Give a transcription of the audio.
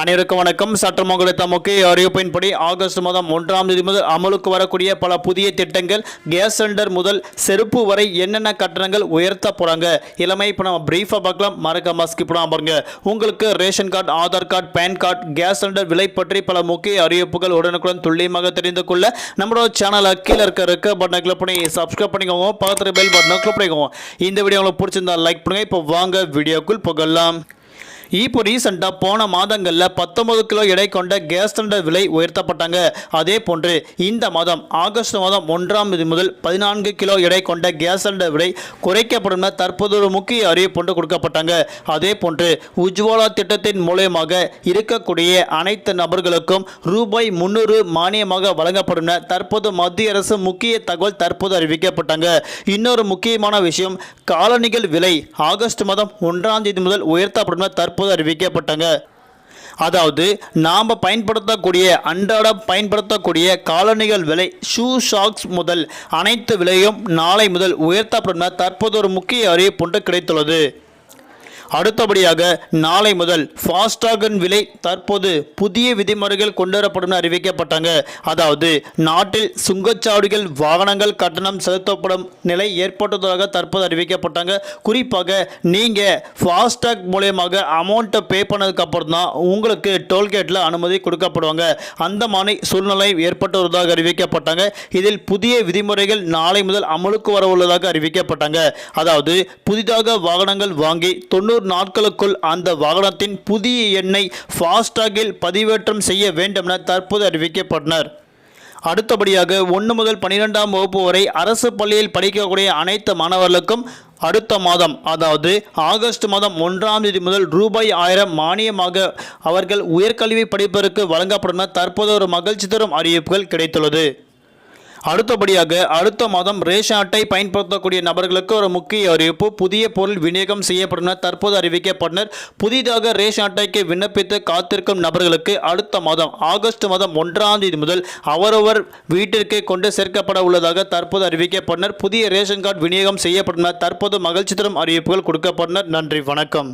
அனைவருக்கும் வணக்கம். சட்டமன்ற கிடைத்த முக்கிய அறிவிப்பின்படி ஆகஸ்ட் மாதம் ஒன்றாம் தேதி முதல் அமலுக்கு வரக்கூடிய பல புதிய திட்டங்கள் கேஸ் சிலிண்டர் முதல் செருப்பு வரை என்னென்ன கட்டணங்கள் உயர்த்த போகிறாங்க இளமை இப்போ நம்ம பிரீஃபாக பார்க்கலாம். மறக்காம ஸ்கிப் பண்ணாம பாருங்க. உங்களுக்கு ration card Aadhaar card PAN card gas cylinder விலை பற்றி பல முக்கிய அறிவிப்புகள் உடனுக்குடன் துல்லியமாக தெரிந்து கொள்ள நம்மளோட சேனலை கீழே இருக்க இருக்க பட்டனை கிளிக் பண்ணி சப்ஸ்கிரைப் பண்ணிக்கோங்க. பக்கத்தில் பெல் பட்டனை கிளிக் பண்ணிக்கோங்க. இந்த வீடியோ உங்களுக்கு பிடிச்சிருந்தா லைக் பண்ணுங்க. இப்போ வாங்க வீடியோக்குள் புகழலாம் இப்போ ரீசெண்டாக போன மாதங்களில் பத்தொன்பது கிலோ எடை கொண்ட கேஸ் சிலிண்டர் விலை உயர்த்தப்பட்டாங்க. அதே போன்று இந்த மாதம் ஆகஸ்ட் மாதம் ஒன்றாம் தேதி முதல் பதினான்கு கிலோ எடை கொண்ட கேஸ் சிலிண்டர் விலை குறைக்கப்படும் தற்போது ஒரு முக்கிய அறிவிப்பு ஒன்று கொடுக்கப்பட்டாங்க. அதே போன்று உஜ்வாலா திட்டத்தின் மூலயமாக இருக்கக்கூடிய அனைத்து நபர்களுக்கும் ரூபாய் முன்னூறு மானியமாக வழங்கப்படும் தற்போது மத்திய அரசு முக்கிய தகவல் தற்போது அறிவிக்கப்பட்டாங்க. இன்னொரு முக்கியமான விஷயம் காலணிகள் விலை ஆகஸ்ட் மாதம் ஒன்றாம் தேதி முதல் உயர்த்தப்படும் தற்போது தற்போது அறிவிக்கப்பட்டாங்க. அதாவது நாம் பயன்படுத்தக்கூடிய அன்றாடம் பயன்படுத்தக்கூடிய காலணிகள் விலை ஷூ ஷாக்ஸ் முதல் அனைத்து விலையும் நாளை முதல் உயர்த்தப்படும் தற்போது ஒரு முக்கிய அறிவிப்பு ஒன்று கிடைத்துள்ளது. அடுத்தபடியாக நாளை முதல் ஃபாஸ்டாகின் விலை தற்போது புதிய விதிமுறைகள் கொண்டுவரப்படும் அறிவிக்கப்பட்டாங்க. அதாவது நாட்டில் சுங்கச்சாவடிகள் வாகனங்கள் கட்டணம் செலுத்தப்படும் நிலை ஏற்பட்டுள்ளதாக தற்போது அறிவிக்கப்பட்டாங்க. குறிப்பாக நீங்கள் ஃபாஸ்டாக் மூலயமாக அமௌண்ட்டை பே பண்ணதுக்கப்புறம் தான் உங்களுக்கு டோல்கேட்டில் அனுமதி கொடுக்கப்படுவாங்க. அந்த மாதிரி சூழ்நிலை ஏற்பட்டு வருவதாக அறிவிக்கப்பட்டாங்க. இதில் புதிய விதிமுறைகள் நாளை முதல் அமலுக்கு வர உள்ளதாக அறிவிக்கப்பட்டாங்க. அதாவது புதிதாக வாகனங்கள் வாங்கி தொண்ணூறு நாட்களுக்குள் அந்த வாகனத்தின் புதிய எண்ணை ஃபாஸ்டாகில் பதிவேற்றம் செய்ய வேண்டும் என தற்போது அறிவிக்கப்பட்டனர். அடுத்தபடியாக ஒன்று முதல் பன்னிரெண்டாம் வகுப்பு வரை அரசு பள்ளியில் படிக்கக்கூடிய அனைத்து மாணவர்களுக்கும் அடுத்த மாதம் அதாவது ஆகஸ்ட் மாதம் ஒன்றாம் தேதி முதல் ரூபாய் ஆயிரம் மானியமாக அவர்கள் உயர்கல்வி படிப்பதற்கு வழங்கப்படும் தற்போது ஒரு மகிழ்ச்சி தரும் அறிவிப்புகள் கிடைத்துள்ளது. அடுத்தபடியாக அடுத்த மாதம் ரேஷன் அட்டை பயன்படுத்தக்கூடிய நபர்களுக்கு ஒரு முக்கிய அறிவிப்பு புதிய பொருள் விநியோகம் செய்யப்படும் தற்போது அறிவிக்கப்பட்டனர். புதிதாக ரேஷன் அட்டைக்கு விண்ணப்பித்து காத்திருக்கும் நபர்களுக்கு அடுத்த மாதம் ஆகஸ்ட் மாதம் ஒன்றாம் தேதி முதல் அவரவர் வீட்டிற்கு கொண்டு சேர்க்கப்பட உள்ளதாக தற்போது அறிவிக்கப்பட்டனர். புதிய ரேஷன் கார்டு விநியோகம் செய்யப்படும் தற்போது மகிழ்ச்சி தரும் அறிவிப்புகள் கொடுக்கப்பட்டனர். நன்றி வணக்கம்.